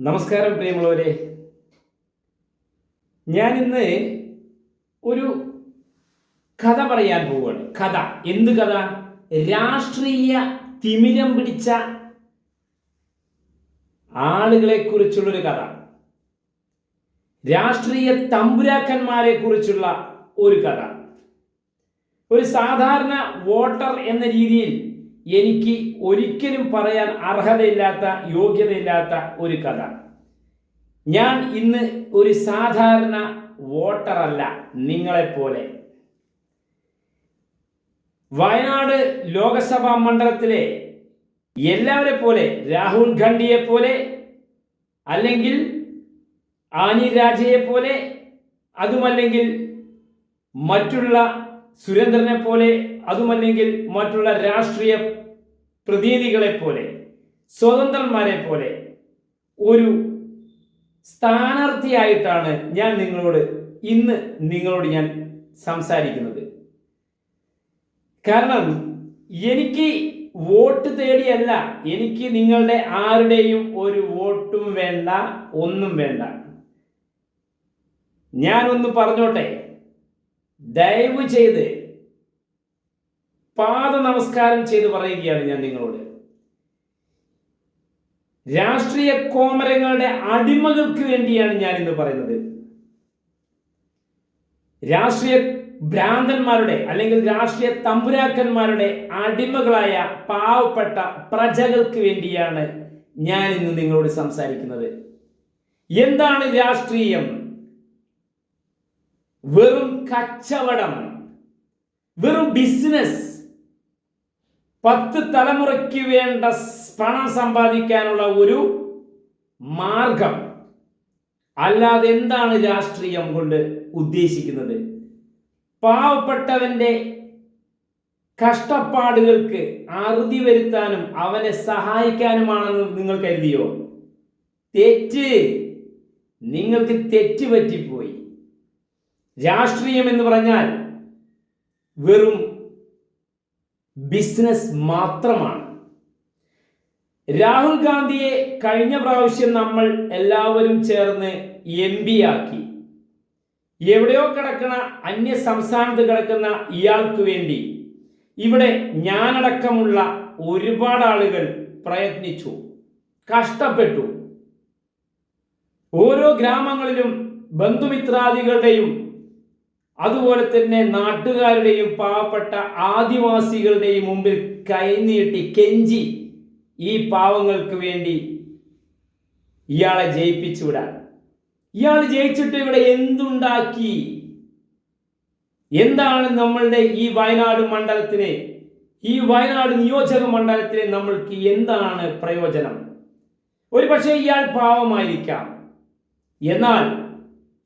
നമസ്കാരം പ്രിയമുള്ളവരെ. ഞാൻ ഇന്ന് ഒരു കഥ പറയാൻ പോവുകയാണ്. കഥ. എന്ത് കഥ? രാഷ്ട്രീയ തിമിരം പിടിച്ച ആളുകളെ കുറിച്ചുള്ളൊരു കഥ. രാഷ്ട്രീയ തമ്പുരാക്കന്മാരെ കുറിച്ചുള്ള ഒരു കഥ. ഒരു സാധാരണ വോട്ടർ എന്ന രീതിയിൽ എനിക്ക് ഒരിക്കലും പറയാൻ അർഹതയില്ലാത്ത യോഗ്യതയില്ലാത്ത ഒരു കഥ. ഞാൻ ഇന്ന് ഒരു സാധാരണ വോട്ടറല്ല നിങ്ങളെപ്പോലെ. വയനാട് ലോകസഭാ മണ്ഡലത്തിലെ എല്ലാവരെ പോലെ രാഹുൽ ഗാന്ധിയെ പോലെ അല്ലെങ്കിൽ ആനി രാജയെ പോലെ അതുമല്ലെങ്കിൽ മറ്റുള്ള സുരേന്ദ്രനെ പോലെ അതുമല്ലെങ്കിൽ മറ്റുള്ള രാഷ്ട്രീയ പ്രതിനിധികളെ പോലെ സ്വതന്ത്രന്മാരെ പോലെ ഒരു സ്ഥാനാർത്ഥിയായിട്ടാണ് ഞാൻ നിങ്ങളോട് ഇന്ന് നിങ്ങളോട് ഞാൻ സംസാരിക്കുന്നത്. കാരണം എനിക്ക് വോട്ട് തേടിയല്ല എനിക്ക് നിങ്ങളുടെ ആരുടെയും ഒരു വോട്ടും വേണ്ട ഒന്നും വേണ്ട. ഞാനൊന്ന് പറഞ്ഞോട്ടെ ദയവ് ചെയ്ത് പാദ നമസ്കാരം ചെയ്ത് പറയുകയാണ് ഞാൻ നിങ്ങളോട്. രാഷ്ട്രീയ കോമരങ്ങളുടെ അടിമകൾക്ക് വേണ്ടിയാണ് ഞാൻ ഇന്ന് പറയുന്നത്. രാഷ്ട്രീയ ഭ്രാന്തന്മാരുടെ അല്ലെങ്കിൽ രാഷ്ട്രീയ തമ്പുരാക്കന്മാരുടെ അടിമകളായ പാവപ്പെട്ട പ്രജകൾക്ക് വേണ്ടിയാണ് ഞാൻ ഇന്ന് നിങ്ങളോട് സംസാരിക്കുന്നത്. എന്താണ് രാഷ്ട്രീയം? വെറും കച്ചവടം വെറും ബിസിനസ് പത്ത് തലമുറയ്ക്ക് വേണ്ട പണം സമ്പാദിക്കാനുള്ള ഒരു മാർഗം. അല്ലാതെ എന്താണ് രാഷ്ട്രീയം കൊണ്ട് ഉദ്ദേശിക്കുന്നത്? പാവപ്പെട്ടവന്റെ കഷ്ടപ്പാടുകൾക്ക് അറുതി വരുത്താനും അവനെ സഹായിക്കാനുമാണെന്ന് നിങ്ങൾ കരുതിയോ? തെറ്റ്. നിങ്ങൾക്ക് തെറ്റ് പറ്റിപ്പോയി. രാഷ്ട്രീയം എന്ന് പറഞ്ഞാൽ വെറും ബിസിനസ് മാത്രമാണ്. രാഹുൽ ഗാന്ധിയെ കഴിഞ്ഞ പ്രാവശ്യം നമ്മൾ എല്ലാവരും ചേർന്ന് എം പി ആക്കി. എവിടെയോ കിടക്കുന്ന അന്യ സംസ്ഥാനത്ത് കിടക്കുന്ന ഇയാൾക്ക് വേണ്ടി. ഇവിടെ ഞാനടക്കമുള്ള ഒരുപാട് ആളുകൾ പ്രയത്നിച്ചു കഷ്ടപ്പെട്ടു. ഓരോ ഗ്രാമങ്ങളിലും ബന്ധുമിത്രാദികളുടെയും അതുപോലെ തന്നെ നാട്ടുകാരുടെയും പാവപ്പെട്ട ആദിവാസികളുടെയും മുമ്പിൽ കൈനീട്ടി കെഞ്ചി ഈ പാവങ്ങൾക്ക് വേണ്ടി ഇയാളെ ജയിപ്പിച്ചു വിടാൻ. ഇയാൾ ജയിച്ചിട്ട് ഇവിടെ എന്തുണ്ടാക്കി? എന്താണ് നമ്മളുടെ ഈ വയനാട് മണ്ഡലത്തിന് ഈ വയനാട് നിയോജക മണ്ഡലത്തിന് നമ്മൾക്ക് എന്താണ് പ്രയോജനം? ഒരു പക്ഷേ ഇയാൾ പാവമായിരിക്കാം. എന്നാൽ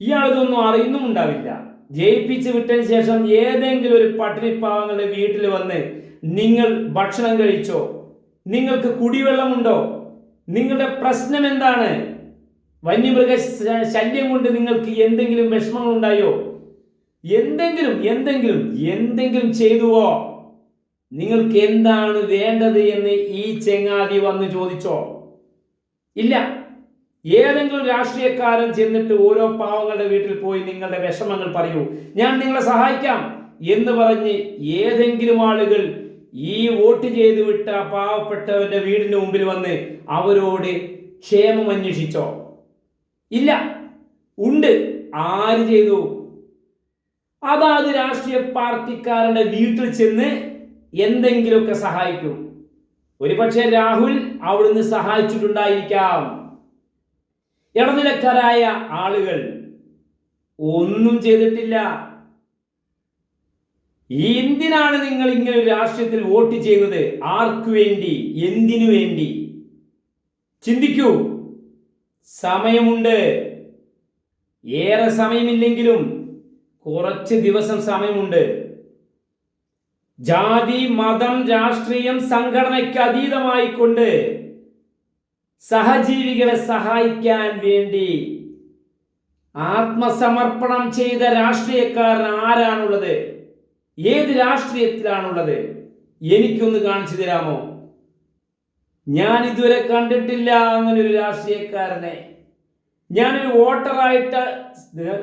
ഇയാൾ ഇതൊന്നും അറിയുന്നുമുണ്ടാവില്ല. ജയിപ്പിച്ച് വിട്ടതിന് ശേഷം ഏതെങ്കിലും ഒരു പട്ടിണി പാവങ്ങളുടെ വീട്ടിൽ വന്ന് നിങ്ങൾ ഭക്ഷണം കഴിച്ചോ? നിങ്ങൾക്ക് കുടിവെള്ളമുണ്ടോ? നിങ്ങളുടെ പ്രശ്നം എന്താണ്? വന്യമൃഗ ശല്യം കൊണ്ട് നിങ്ങൾക്ക് എന്തെങ്കിലും വിഷമങ്ങൾ ഉണ്ടായോ എന്തെങ്കിലും എന്തെങ്കിലും എന്തെങ്കിലും ചെയ്തുവോ? നിങ്ങൾക്ക് എന്താണ് വേണ്ടത് എന്ന് ഈ ചെങ്ങാതി വന്ന് ചോദിച്ചോ? ഇല്ല. ഏതെങ്കിലും രാഷ്ട്രീയക്കാരൻ ചെന്നിട്ട് ഓരോ പാവങ്ങളുടെ വീട്ടിൽ പോയി നിങ്ങളുടെ വിഷമങ്ങൾ പറയൂ. ഞാൻ നിങ്ങളെ സഹായിക്കാം എന്ന് പറഞ്ഞ് ഏതെങ്കിലും ആളുകൾ ഈ വോട്ട് ചെയ്ത് വിട്ട പാവപ്പെട്ടവന്റെ വീടിന്റെ മുമ്പിൽ വന്ന് അവരോട് ക്ഷേമം അന്വേഷിച്ചോ? ഇല്ല. ഉണ്ട്. ആര് ചെയ്തു? അതാത് രാഷ്ട്രീയ പാർട്ടിക്കാരുടെ വീട്ടിൽ ചെന്ന് എന്തെങ്കിലുമൊക്കെ സഹായിക്കും. ഒരുപക്ഷെ രാഹുൽ അവിടുന്ന് സഹായിച്ചിട്ടുണ്ടായിരിക്കാം. ഇടനിലക്കാരായ ആളുകൾ ഒന്നും ചെയ്തിട്ടില്ല. എന്തിനാണ് നിങ്ങൾ ഇങ്ങനെ രാഷ്ട്രീയത്തിൽ വോട്ട് ചെയ്യുന്നത്? ആർക്കു വേണ്ടി? എന്തിനു വേണ്ടി? ചിന്തിക്കൂ. സമയമുണ്ട്. ഏറെ സമയമില്ലെങ്കിലും കുറച്ച് ദിവസം സമയമുണ്ട്. ജാതി മതം രാഷ്ട്രീയം സംഘടനയ്ക്ക് അതീതമായിക്കൊണ്ട് സഹജീവികളെ സഹായിക്കാൻ വേണ്ടി ആത്മസമർപ്പണം ചെയ്ത രാഷ്ട്രീയക്കാരൻ ആരാണുള്ളത്? ഏത് രാഷ്ട്രീയത്തിലാണുള്ളത്? എനിക്കൊന്ന് കാണിച്ചു തരാമോ? ഞാൻ ഇതുവരെ കണ്ടിട്ടില്ല അങ്ങനെ ഒരു രാഷ്ട്രീയക്കാരനെ. ഞാനൊരു വോട്ടറായിട്ട്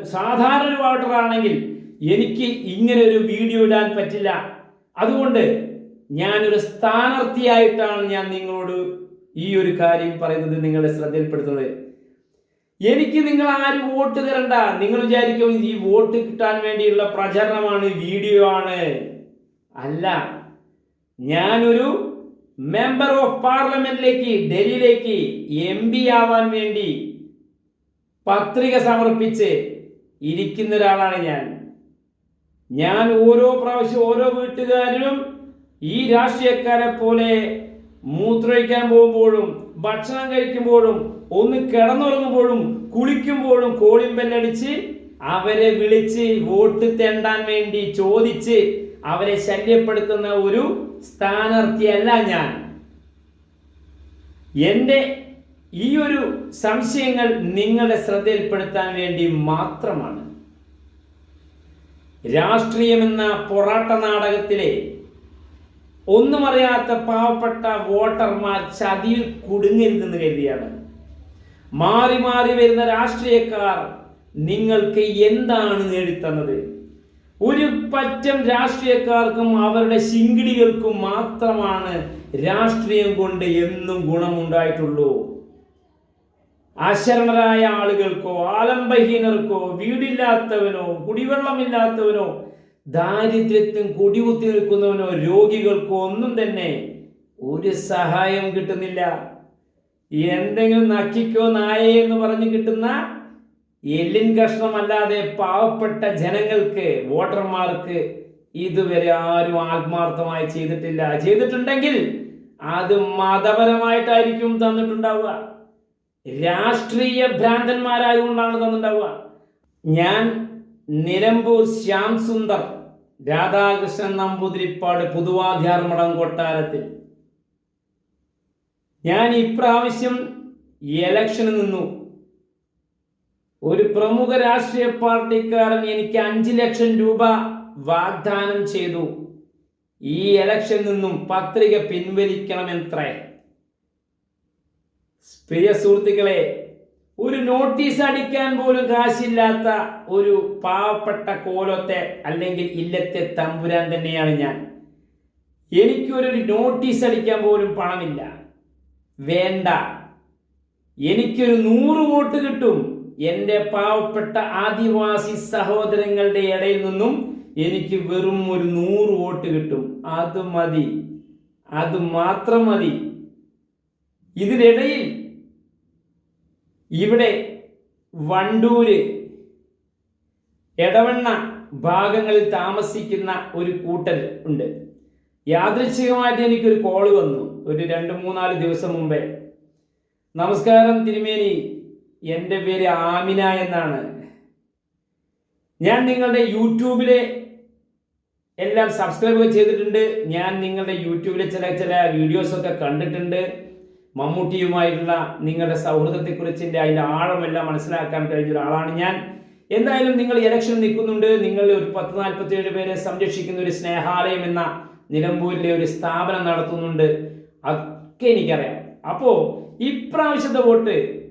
സാധാരണ ഒരു വോട്ടറാണെങ്കിൽ എനിക്ക് ഇങ്ങനെ ഒരു വീഡിയോ ഇടാൻ പറ്റില്ല. അതുകൊണ്ട് ഞാനൊരു സ്ഥാനാർത്ഥിയായിട്ടാണ് ഞാൻ നിങ്ങളോട് ഈ ഒരു കാര്യം പറയുന്നത് നിങ്ങളെ ശ്രദ്ധയിൽപ്പെടുത്തുന്നത്. എനിക്ക് നിങ്ങൾ ആരും വോട്ട് തരണ്ട. നിങ്ങൾ വിചാരിക്കും ഈ വോട്ട് കിട്ടാൻ വേണ്ടിയുള്ള പ്രചരണമാണ് വീഡിയോ ആണ്. അല്ല ഞാനൊരു മെമ്പർ ഓഫ് പാർലമെന്റിലേക്ക് ഡൽഹിയിലേക്ക് എം പി ആവാൻ വേണ്ടി പത്രിക സമർപ്പിച്ച് ഇരിക്കുന്ന ഒരാളാണ് ഞാൻ. ഞാൻ ഓരോ പ്രാവശ്യം ഓരോ വീട്ടുകാരിലും ഈ രാഷ്ട്രീയക്കാരെ പോലെ മൂത്രമൊഴിക്കാൻ പോകുമ്പോഴും ഭക്ഷണം കഴിക്കുമ്പോഴും ഒന്ന് കിടന്നുറങ്ങുമ്പോഴും കുളിക്കുമ്പോഴും കോളിംഗ് ബെല്ലടിച്ച് അവരെ വിളിച്ച് വോട്ട് തേണ്ടാൻ വേണ്ടി ചോദിച്ച് അവരെ ശല്യപ്പെടുത്തുന്ന ഒരു സ്ഥാനാർത്ഥിയല്ല ഞാൻ. എന്റെ ഈ ഒരു സംശയങ്ങൾ നിങ്ങളുടെ ശ്രദ്ധയിൽപ്പെടുത്താൻ വേണ്ടി മാത്രമാണ്. രാഷ്ട്രീയമെന്ന പൊറാട്ട നാടകത്തിലെ ഒന്നും അറിയാത്ത പാവപ്പെട്ട വോട്ടർമാർ ചതിയിൽ കുടുങ്ങരുതെന്ന് കരുതിയാണ്. മാറി മാറി വരുന്ന രാഷ്ട്രീയക്കാർ നിങ്ങൾക്ക് എന്താണ് നേടിത്തന്നത്? ഒരു പറ്റം രാഷ്ട്രീയക്കാർക്കും അവരുടെ ശിങ്കിടികൾക്കും മാത്രമാണ് രാഷ്ട്രീയം കൊണ്ട് എന്നും ഗുണമുണ്ടായിട്ടുള്ളൂ. അശരണരായ ആളുകൾക്കോ ആലംബഹീനർക്കോ വീടില്ലാത്തവനോ കുടിവെള്ളമില്ലാത്തവനോ ദാരിദ്ര്യത്തിൽ കുടികുത്തി നിൽക്കുന്നവനോ രോഗികൾക്കോ ഒന്നും തന്നെ ഒരു സഹായം കിട്ടുന്നില്ല. എന്തെങ്കിലും നക്കിക്കോ നായേ എന്ന് പറഞ്ഞു കിട്ടുന്ന എല്ലിൻ കഷ്ണമല്ലാതെ പാവപ്പെട്ട ജനങ്ങൾക്ക് വോട്ടർമാർക്ക് ഇതുവരെ ആരും ആത്മാർത്ഥമായി ചെയ്തിട്ടില്ല. ചെയ്തിട്ടുണ്ടെങ്കിൽ അത് മതപരമായിട്ടായിരിക്കും തന്നിട്ടുണ്ടാവുക. രാഷ്ട്രീയ ഭ്രാന്തന്മാരായതുകൊണ്ടാണ് തന്നിട്ടുണ്ടാവുക. ഞാൻ നിലമ്പൂർ ശ്യാം സുന്ദർ രാധാകൃഷ്ണൻ നമ്പൂതിരിപ്പാട് പുതുവാധ്യാർമടം കൊട്ടാരത്തിൽ. ഞാൻ ഇപ്രാവശ്യം ഇലക്ഷന് നിന്നു. ഒരു പ്രമുഖ രാഷ്ട്രീയ പാർട്ടിക്കാരൻ എനിക്ക് അഞ്ചു ലക്ഷം രൂപ വാഗ്ദാനം ചെയ്തു. ഈ ഇലക്ഷൻ നിന്നും പത്രിക പിൻവലിക്കണമെത്രേ പ്രിയ സുഹൃത്തുക്കളെ ഒരു നോട്ടീസ് അടിക്കാൻ പോലും കാശില്ലാത്ത ഒരു പാവപ്പെട്ട കോലത്തെ അല്ലെങ്കിൽ ഇല്ലത്തെ തമ്പുരാൻ തന്നെയാണ് ഞാൻ. എനിക്കൊരു നോട്ടീസ് അടിക്കാൻ പോലും പണമില്ല. വേണ്ട. എനിക്കൊരു നൂറ് വോട്ട് കിട്ടും. എന്റെ പാവപ്പെട്ട ആദിവാസി സഹോദരങ്ങളുടെ ഇടയിൽ നിന്നും എനിക്ക് വെറും ഒരു നൂറ് വോട്ട് കിട്ടും. അത് മതി. അത് മാത്രം മതി. ഇതിനിടയിൽ ഇവിടെ വണ്ടൂര് എടവണ്ണ ഭാഗങ്ങളിൽ താമസിക്കുന്ന ഒരു കൂട്ടൽ ഉണ്ട്. യാദൃച്ഛികമായിട്ട് എനിക്കൊരു കോൾ വന്നു ഒരു രണ്ട് മൂന്നാൽ ദിവസം മുമ്പേ. നമസ്കാരം തിരുമേനി എന്റെ പേര് ആമിന എന്നാണ്. ഞാൻ നിങ്ങളുടെ യൂട്യൂബിലെ എല്ലാം സബ്സ്ക്രൈബ് ചെയ്തിട്ടുണ്ട്. ഞാൻ നിങ്ങളുടെ യൂട്യൂബിലെ ചില ചില വീഡിയോസൊക്കെ കണ്ടിട്ടുണ്ട്. മമ്മൂട്ടിയുമായിട്ടുള്ള നിങ്ങളുടെ സൗഹൃദത്തെക്കുറിച്ചിന്റെ അതിന്റെ ആഴമെല്ലാം മനസ്സിലാക്കാൻ കഴിഞ്ഞ ഒരാളാണ് ഞാൻ. എന്തായാലും നിങ്ങൾ ഇലക്ഷൻ നിൽക്കുന്നുണ്ട്. നിങ്ങൾ ഒരു പത്ത് നാൽപ്പത്തിയേഴ് പേരെ സംരക്ഷിക്കുന്ന ഒരു സ്നേഹാലയം എന്ന നിലമ്പൂരിലെ ഒരു സ്ഥാപനം നടത്തുന്നുണ്ട്. ഒക്കെ എനിക്കറിയാം. അപ്പോൾ ഇപ്രാവശ്യത്തെ വോട്ട്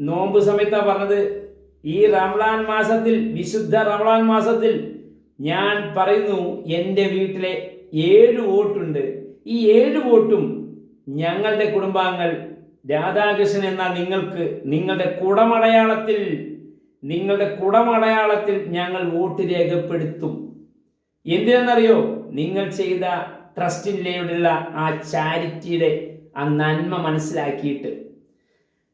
നോമ്പ് സമയത്താണ് പറഞ്ഞത്. ഈ റംലാൻ മാസത്തിൽ വിശുദ്ധ റംലാൻ മാസത്തിൽ ഞാൻ പറയുന്നു എന്റെ വീട്ടിലെ ഏഴ് വോട്ടുണ്ട്. ഈ ഏഴ് വോട്ടും ഞങ്ങളുടെ കുടുംബാംഗങ്ങൾ രാധാകൃഷ്ണൻ എന്ന നിങ്ങൾക്ക് നിങ്ങളുടെ കുടമടയാളത്തിൽ നിങ്ങളുടെ കുടമടയാളത്തിൽ ഞങ്ങൾ വോട്ട് രേഖപ്പെടുത്തും. എന്തിനെന്നറിയോ നിങ്ങൾ ചെയ്ത ട്രസ്റ്റിന്റെയുള്ള ആ ചാരിറ്റിയുടെ ആ നന്മ മനസ്സിലാക്കിയിട്ട്.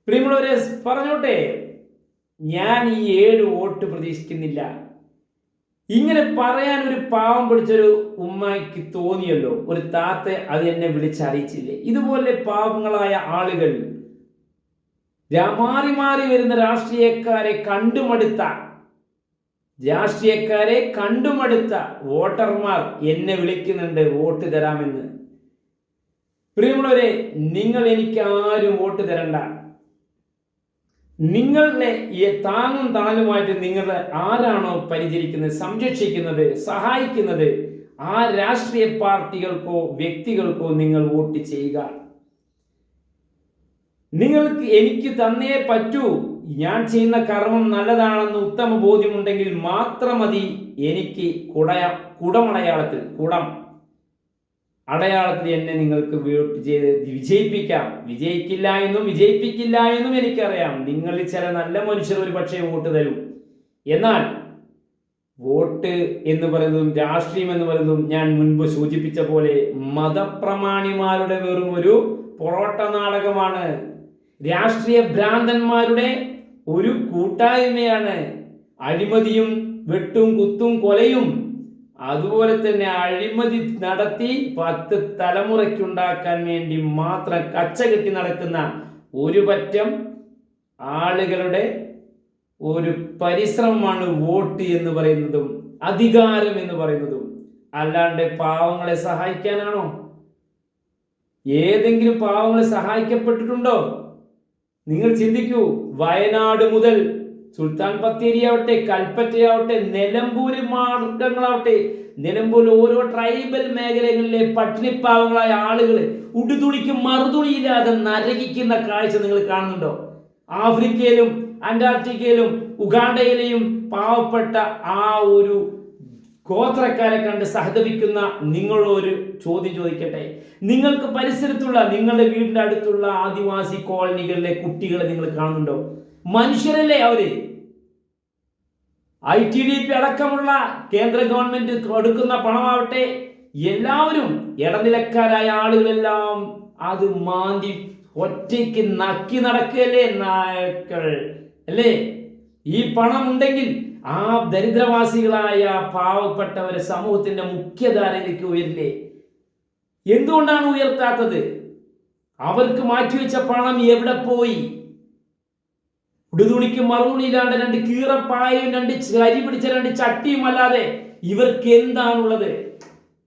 പ്രിയമുള്ളവരെ പറഞ്ഞോട്ടെ ഞാൻ ഈ ഏഴ് വോട്ട് പ്രതീക്ഷിക്കുന്നില്ല. ഇങ്ങനെ പറയാൻ ഒരു പാവം പിടിച്ചൊരു ഉമ്മയ്ക്ക് തോന്നിയല്ലോ. ഒരു താത്ത അത് എന്നെ വിളിച്ചറിയിച്ചില്ലേ. ഇതുപോലെ പാവങ്ങളായ ആളുകൾ മാറി മാറി വരുന്ന രാഷ്ട്രീയക്കാരെ കണ്ടുമടുത്ത രാഷ്ട്രീയക്കാരെ കണ്ടുമടുത്ത വോട്ടർമാർ എന്നെ വിളിക്കുന്നുണ്ട് വോട്ട് തരാമെന്ന്. പ്രിയമുള്ളവരെ നിങ്ങൾ എനിക്ക് ആരും വോട്ട് തരണ്ട. നിങ്ങളുടെ ഈ താങ്ങും താനുമായിട്ട് നിങ്ങളെ ആരാണോ പരിചരിക്കുന്നത് സംരക്ഷിക്കുന്നത് സഹായിക്കുന്നത് ആ രാഷ്ട്രീയ പാർട്ടികൾക്കോ വ്യക്തികൾക്കോ നിങ്ങൾ വോട്ട് ചെയ്യുക. നിങ്ങൾക്ക് എനിക്ക് തന്നേ പറ്റൂ. ഞാൻ ചെയ്യുന്ന കർമ്മം നല്ലതാണെന്ന് ഉത്തമ ബോധ്യമുണ്ടെങ്കിൽ മാത്രം മതി എനിക്ക് കുടയ കുടമടയാളത്തിൽ കുടം. അടയാളത്തിൽ എന്നെ നിങ്ങൾക്ക് വോട്ട് ചെയ്ത് വിജയിപ്പിക്കാം. വിജയിക്കില്ല എന്നും വിജയിപ്പിക്കില്ല എന്നും എനിക്കറിയാം. നിങ്ങളിൽ ചില നല്ല മനുഷ്യർ ഒരു പക്ഷേ വോട്ട് തരും. എന്നാൽ വോട്ട് എന്ന് പറയുന്നതും രാഷ്ട്രീയം എന്ന് പറയുന്നതും ഞാൻ മുൻപ് സൂചിപ്പിച്ച പോലെ മതപ്രമാണിമാരുടെ വെറും ഒരു പൊറോട്ട നാടകമാണ്. രാഷ്ട്രീയ ഭ്രാന്തന്മാരുടെ ഒരു കൂട്ടായ്മയാണ്. അഴിമതിയും വെട്ടും കുത്തും കൊലയും അതുപോലെ തന്നെ അഴിമതി നടത്തി പത്ത് തലമുറയ്ക്കുണ്ടാക്കാൻ വേണ്ടി മാത്രം കച്ച കെട്ടി നടക്കുന്ന ഒരു പറ്റം ആളുകളുടെ ഒരു പരിശ്രമമാണ് വോട്ട് എന്ന് പറയുന്നതും അധികാരം എന്ന് പറയുന്നതും. അല്ലാണ്ട് പാവങ്ങളെ സഹായിക്കാനാണോ? ഏതെങ്കിലും പാവങ്ങളെ സഹായിക്കപ്പെട്ടിട്ടുണ്ടോ? നിങ്ങൾ ചിന്തിക്കൂ. വയനാട് മുതൽ സുൽത്താൻ ബത്തേരി ആവട്ടെ കൽപ്പറ്റയാവട്ടെ നിലമ്പൂര് മാർഗങ്ങളാവട്ടെ നിലമ്പൂർ ഓരോ ട്രൈബൽ മേഖലകളിലെ പട്ടിണിപ്പാവങ്ങളായ ആളുകൾ ഉടുതുണിക്ക് മറുതുണിയില്ലാതെ നരകിക്കുന്ന കാഴ്ച നിങ്ങൾ കാണുന്നുണ്ടോ? ആഫ്രിക്കയിലും അന്റാർട്ടിക്കയിലും ഉഗാണ്ടയിലെയും പാവപ്പെട്ട ആ ഒരു ഗോത്രക്കാരെ കണ്ട് സഹതപിക്കുന്ന നിങ്ങളൊരു ചോദ്യം ചോദിക്കട്ടെ. നിങ്ങൾക്ക് പരിസരത്തുള്ള നിങ്ങളുടെ വീടിന്റെ അടുത്തുള്ള ആദിവാസി കോളനികളിലെ കുട്ടികളെ നിങ്ങൾ കാണുന്നുണ്ടോ? മനുഷ്യരല്ലേ അവർ? ഐ ടി ഡി പി അടക്കമുള്ള കേന്ദ്ര ഗവൺമെന്റ് കൊടുക്കുന്ന പണമാവട്ടെ എല്ലാവരും ഇടനിലക്കാരായ ആളുകളെല്ലാം അത് മാന്തി ഒറ്റയ്ക്ക് നക്കി നടക്കുകയല്ലേ നായക്കൾ? അല്ലേ? ഈ പണം ഉണ്ടെങ്കിൽ ആ ദരിദ്രവാസികളായ പാവപ്പെട്ടവരെ സമൂഹത്തിന്റെ മുഖ്യധാരയിലേക്ക് ഉയരില്ലേ? എന്തുകൊണ്ടാണ് ഉയർത്താത്തത്? അവർക്ക് മാറ്റിവെച്ച പണം എവിടെ പോയി? ഉടുതുണിക്ക് മറുതുണിയില്ലാണ്ട് രണ്ട് കീറപ്പായയും രണ്ട് അരി പിടിച്ച രണ്ട് ചട്ടിയും അല്ലാതെ ഇവർക്ക് എന്താണുള്ളത്?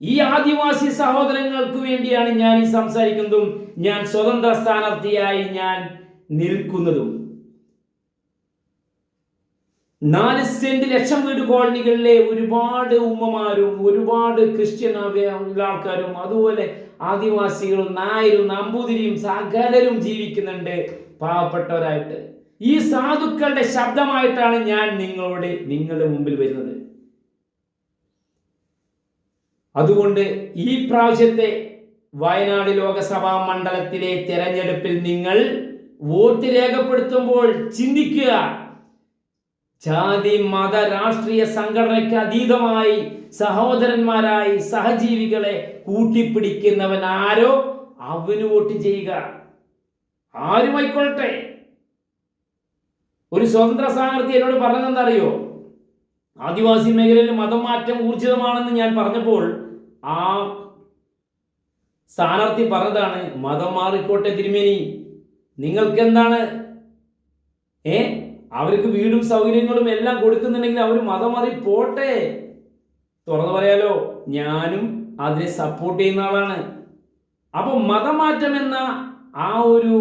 ഈ ആദിവാസി സഹോദരങ്ങൾക്ക് വേണ്ടിയാണ് ഞാൻ ഈ സംസാരിക്കുന്നതും. ഞാൻ സ്വതന്ത്ര സ്ഥാനാർത്ഥിയായി ഞാൻ നിൽക്കുന്നതും. നാല് സെന്റ് ലക്ഷം വീട് കോളനികളിലെ ഒരുപാട് ഉമ്മമാരും ഒരുപാട് ക്രിസ്ത്യൻ ആൾക്കാരും അതുപോലെ ആദിവാസികളും നായരും നമ്പൂതിരിയും സകലരും ജീവിക്കുന്നുണ്ട്. പാവപ്പെട്ടവരായിട്ട്. ഈ സാധുക്കളുടെ ശബ്ദമായിട്ടാണ് ഞാൻ നിങ്ങളോട് നിങ്ങളുടെ മുമ്പിൽ വരുന്നത്. അതുകൊണ്ട് ഈ പ്രാവശ്യത്തെ വയനാട് ലോകസഭാ മണ്ഡലത്തിലെ തെരഞ്ഞെടുപ്പിൽ നിങ്ങൾ വോട്ട് രേഖപ്പെടുത്തുമ്പോൾ ചിന്തിക്കുക. ജാതി മത രാഷ്ട്രീയ സംഘടനയ്ക്ക് അതീതമായി സഹോദരന്മാരായി സഹജീവികളെ കൂട്ടിപ്പിടിക്കുന്നവൻ ആരോ അവന് വോട്ട് ചെയ്യുക. ആരുമായിക്കൊള്ളട്ടെ ഒരു സ്വതന്ത്ര സ്ഥാനാർത്ഥി എന്നോട് പറഞ്ഞതെന്താ അറിയോ ആദിവാസി മേഖലയിൽ മതം മാറ്റം ഊർജിതമാണെന്ന് ഞാൻ പറഞ്ഞപ്പോൾ ആ സ്ഥാനാർത്ഥി പറഞ്ഞതാണ് മതം മാറിക്കോട്ടെ തിരുമേനി. നിങ്ങൾക്ക് എന്താണ് ഏ? അവർക്ക് വീടും സൗകര്യങ്ങളും എല്ലാം കൊടുക്കുന്നുണ്ടെങ്കിൽ അവർ മതം മാറി പോട്ടെ. തുറന്നു പറയാലോ ഞാനും അതിനെ സപ്പോർട്ട് ചെയ്യുന്ന ആളാണ്. അപ്പൊ മതമാറ്റം എന്ന ആ ഒരു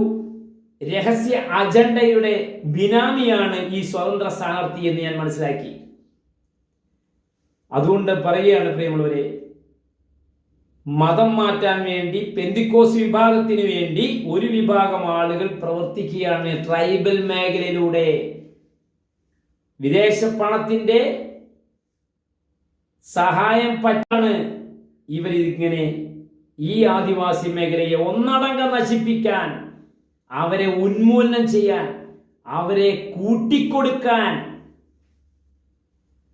രഹസ്യ അജണ്ടയുടെ ബിനാമിയാണ് ഈ സ്വതന്ത്ര സ്ഥാനാർത്ഥി എന്ന് ഞാൻ മനസ്സിലാക്കി. അതുകൊണ്ട് പറയുകയാണ് പ്രിയമുള്ളവരെ മതം മാറ്റാൻ വേണ്ടി പെന്തിക്കോസ് വിഭാഗത്തിന് വേണ്ടി ഒരു വിഭാഗം ആളുകൾ പ്രവർത്തിക്കുകയാണ് ട്രൈബൽ മേഖലയിലൂടെ. വിദേശ പണത്തിന്റെ സഹായം പറ്റാണ് ഇവരിങ്ങനെ ഈ ആദിവാസി മേഖലയെ ഒന്നടങ്കം നശിപ്പിക്കാൻ. അവരെ ഉന്മൂലനം ചെയ്യാൻ അവരെ കൂട്ടിക്കൊടുക്കാൻ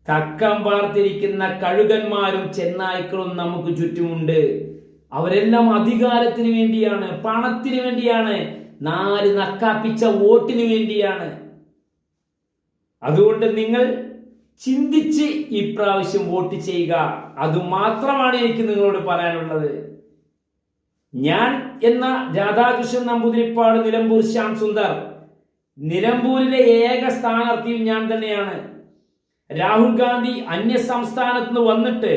തക്കം പാർത്തിരിക്കുന്ന കഴുകന്മാരും ചെന്നായ്ക്കളും നമുക്ക് ചുറ്റുമുണ്ട്. അവരെല്ലാം അധികാരത്തിന് വേണ്ടിയാണ് പണത്തിന് വേണ്ടിയാണ് നാല് നക്കാപ്പിച്ച വോട്ടിന് വേണ്ടിയാണ്. അതുകൊണ്ട് നിങ്ങൾ ചിന്തിച്ച് ഇപ്രാവശ്യം വോട്ട് ചെയ്യുക. അതുമാത്രമാണ് എനിക്ക് നിങ്ങളോട് പറയാനുള്ളത്. ഞാൻ എന്ന രാധാകൃഷ്ണൻ നമ്പൂതിരിപ്പാട് നിലമ്പൂർ ശ്യാം സുന്ദർ. നിലമ്പൂരിലെ ഏക സ്ഥാനാർത്ഥിയും ഞാൻ തന്നെയാണ്. രാഹുൽ ഗാന്ധി അന്യ സംസ്ഥാനത്ത് നിന്ന് വന്നിട്ട്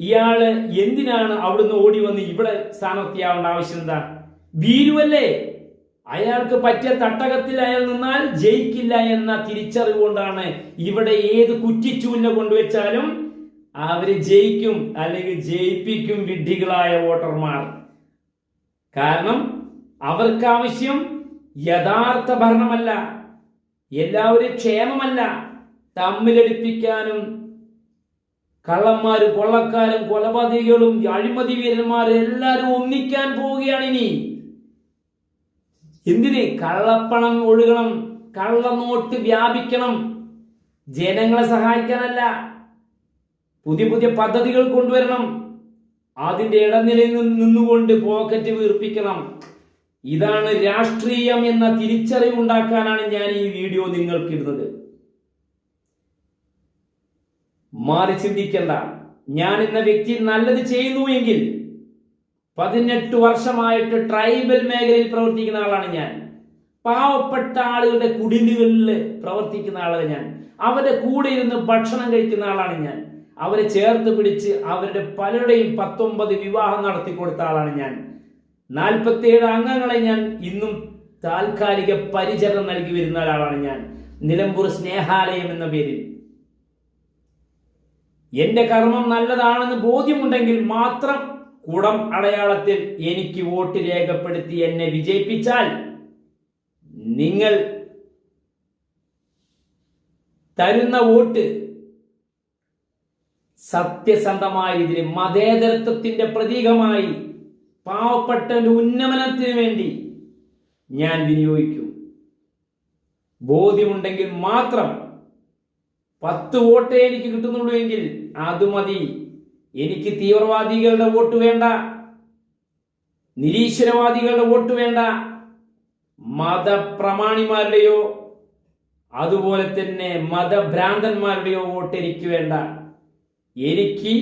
ഇയാൾ എന്തിനാണ് അവിടുന്ന് ഓടി വന്ന് ഇവിടെ സ്ഥാനാർത്ഥിയാവേണ്ട ആവശ്യം എന്താ? ഭീരുവല്ലേ? അയാൾക്ക് പറ്റിയ തട്ടകത്തിൽ അയാൾ നിന്നാൽ ജയിക്കില്ല എന്ന തിരിച്ചറിവ് കൊണ്ടാണ് ഇവിടെ ഏത് കുറ്റിച്ചൂലിനെ കൊണ്ടുവച്ചാലും അവർ ജയിക്കും അല്ലെങ്കിൽ ജയിപ്പിക്കും വിഡ്ഢികളായ വോട്ടർമാർ. കാരണം അവർക്കാവശ്യം യഥാർത്ഥ ഭരണമല്ല എല്ലാവരും ക്ഷേമമല്ല. തമ്മിലടിപ്പിക്കാനും കള്ളന്മാരും കൊള്ളക്കാരും കൊലപാതകികളും അഴിമതി വീരന്മാരും എല്ലാവരും ഒന്നിക്കാൻ പോവുകയാണ് ഇനി എന്തിന് കള്ളപ്പണം ഒഴുകണം കള്ളനോട്ട് വ്യാപിക്കണം? ജനങ്ങളെ സഹായിക്കാനല്ല. പുതിയ പുതിയ പദ്ധതികൾ കൊണ്ടുവരണം. അതിന്റെ ഇടനിലയിൽ നിന്ന് നിന്നുകൊണ്ട് പോക്കറ്റ് വീർപ്പിക്കണം. ഇതാണ് രാഷ്ട്രീയം എന്ന തിരിച്ചറിവുണ്ടാക്കാനാണ് ഞാൻ ഈ വീഡിയോ നിങ്ങൾക്കിടുന്നത്. മാറി ചിന്തിക്കേണ്ട. ഞാൻ എന്ന വ്യക്തി നല്ലത് ചെയ്യുന്നു എങ്കിൽ പതിനെട്ട് വർഷമായിട്ട് ട്രൈബൽ മേഖലയിൽ പ്രവർത്തിക്കുന്ന ആളാണ് ഞാൻ. പാവപ്പെട്ട ആളുകളുടെ കുടിലുകളിൽ പ്രവർത്തിക്കുന്ന ആളാണ് ഞാൻ. അവരുടെ കൂടെ ഇരുന്ന് ഭക്ഷണം കഴിക്കുന്ന ആളാണ് ഞാൻ. അവരെ ചേർത്ത് പിടിച്ച് അവരുടെ പലരുടെയും പത്തൊമ്പത് വിവാഹം നടത്തി കൊടുത്ത ആളാണ് ഞാൻ. നാൽപ്പത്തിയേഴ് അംഗങ്ങളെ ഞാൻ ഇന്നും താൽക്കാലിക പരിചരണം നൽകി വരുന്ന ഒരാളാണ് ഞാൻ. നിലമ്പൂർ സ്നേഹാലയം എന്ന പേരിൽ. എന്റെ കർമ്മം നല്ലതാണെന്ന് ബോധ്യമുണ്ടെങ്കിൽ മാത്രം കുടം അടയാളത്തിൽ എനിക്ക് വോട്ട് രേഖപ്പെടുത്തി എന്നെ വിജയിപ്പിച്ചാൽ നിങ്ങൾ തരുന്ന വോട്ട് സത്യസന്ധമായ ഇതിന് മതേതരത്വത്തിന്റെ പ്രതീകമായി പാവപ്പെട്ടവന്റെ ഉന്നമനത്തിന് വേണ്ടി ഞാൻ വിനിയോഗിക്കും. ബോധ്യമുണ്ടെങ്കിൽ മാത്രം പത്ത് വോട്ടേ എനിക്ക് കിട്ടുന്നുള്ളൂ എങ്കിൽ അത് മതി. എനിക്ക് തീവ്രവാദികളുടെ വോട്ട് വേണ്ട നിരീശ്വരവാദികളുടെ വോട്ട് വേണ്ട മതപ്രമാണിമാരുടെയോ അതുപോലെ തന്നെ മതഭ്രാന്തന്മാരുടെയോ വോട്ട് എനിക്ക് വേണ്ട. എനിക്ക്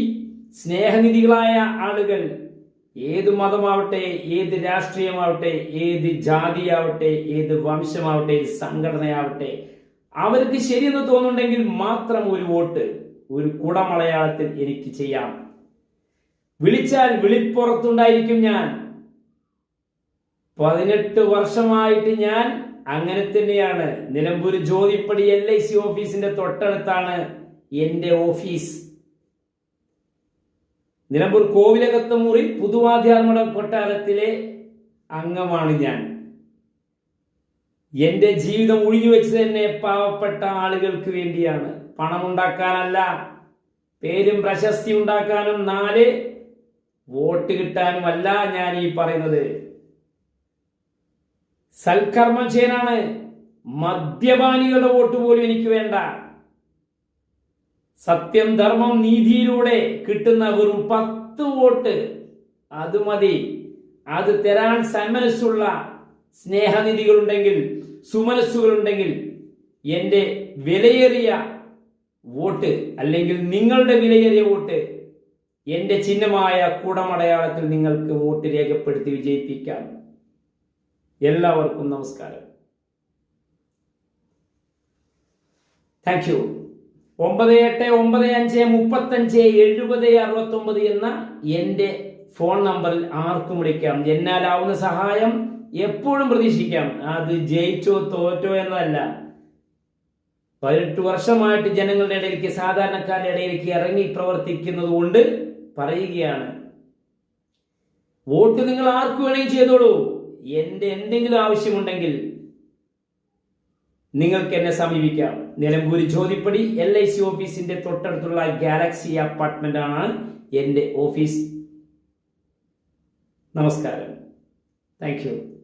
സ്നേഹനിധികളായ ആളുകൾ ഏത് മതമാവട്ടെ ഏത് രാഷ്ട്രീയമാവട്ടെ ഏത് ജാതിയാവട്ടെ ഏത് വംശമാവട്ടെ ഏത് സംഘടനയാവട്ടെ അവർക്ക് ശരിയെന്ന് തോന്നുന്നുണ്ടെങ്കിൽ മാത്രം ഒരു വോട്ട് ഒരു കുടമലയാളത്തിൽ എനിക്ക് ചെയ്യാം. വിളിച്ചാൽ വിളിപ്പുറത്തുണ്ടായിരിക്കും ഞാൻ. പതിനെട്ട് വർഷമായിട്ട് ഞാൻ അങ്ങനെ തന്നെയാണ്. Nilambur Jyothippadi L I C ഓഫീസിന്റെ തൊട്ടടുത്താണ് എന്റെ ഓഫീസ്. നിലമ്പൂർ കോവിലകത്തമുറി പുതുവാധ്യാർമട കൊട്ടാരത്തിലെ അംഗമാണ് ഞാൻ. എന്റെ ജീവിതം ഒഴിഞ്ഞു വെച്ച് തന്നെ പാവപ്പെട്ട ആളുകൾക്ക് വേണ്ടിയാണ്. പണം ഉണ്ടാക്കാനല്ല പേരും പ്രശസ്തി ഉണ്ടാക്കാനും നാല് വോട്ട് കിട്ടാനുമല്ല ഞാൻ ഈ പറയുന്നത്. സൽക്കർമ്മം ചെയ്യാനാണ് മദ്യപാനികളുടെ വോട്ട് പോലും എനിക്ക് വേണ്ട. സത്യം ധർമ്മം നീതിയിലൂടെ കിട്ടുന്ന വെറും പത്ത് വോട്ട് അത് മതി. അത് തരാൻ സമനസ്സുള്ള സ്നേഹനിധികളുണ്ടെങ്കിൽ സുമനസ്സുകളുണ്ടെങ്കിൽ എന്റെ വിലയേറിയ വോട്ട് അല്ലെങ്കിൽ നിങ്ങളുടെ വിലയേറിയ വോട്ട് എന്റെ ചിഹ്നമായ കൂടമടയാളത്തിൽ നിങ്ങൾക്ക് വോട്ട് രേഖപ്പെടുത്തി വിജയിപ്പിക്കാം. എല്ലാവർക്കും നമസ്കാരം. താങ്ക് യു ഒമ്പത് എട്ട് ഒമ്പത് അഞ്ച് മുപ്പത്തഞ്ച് എഴുപത് അറുപത്തൊമ്പത് എന്ന എന്റെ ഫോൺ നമ്പറിൽ ആർക്കും വിളിക്കാം. എന്നാലാവുന്ന സഹായം എപ്പോഴും പ്രതീക്ഷിക്കാം. അത് ജയിച്ചോ തോറ്റോ എന്നതല്ല. പതിനെട്ട് വർഷമായിട്ട് ജനങ്ങളുടെ ഇടയിലേക്ക് സാധാരണക്കാരുടെ ഇടയിലേക്ക് ഇറങ്ങി പ്രവർത്തിക്കുന്നത് കൊണ്ട് പറയുകയാണ്. വോട്ട് നിങ്ങൾ ആർക്ക് വേണമെങ്കിൽ ചെയ്തോളൂ. എന്റെ എന്തെങ്കിലും ആവശ്യമുണ്ടെങ്കിൽ നിങ്ങൾക്ക് എന്നെ സമീപിക്കാം. Nilambur Jyothippadi L I C ഓഫീസിന്റെ തൊട്ടടുത്തുള്ള ഗാലക്സി അപ്പാർട്ട്മെന്റ് ആണ് എന്റെ ഓഫീസ്. നമസ്കാരം. താങ്ക്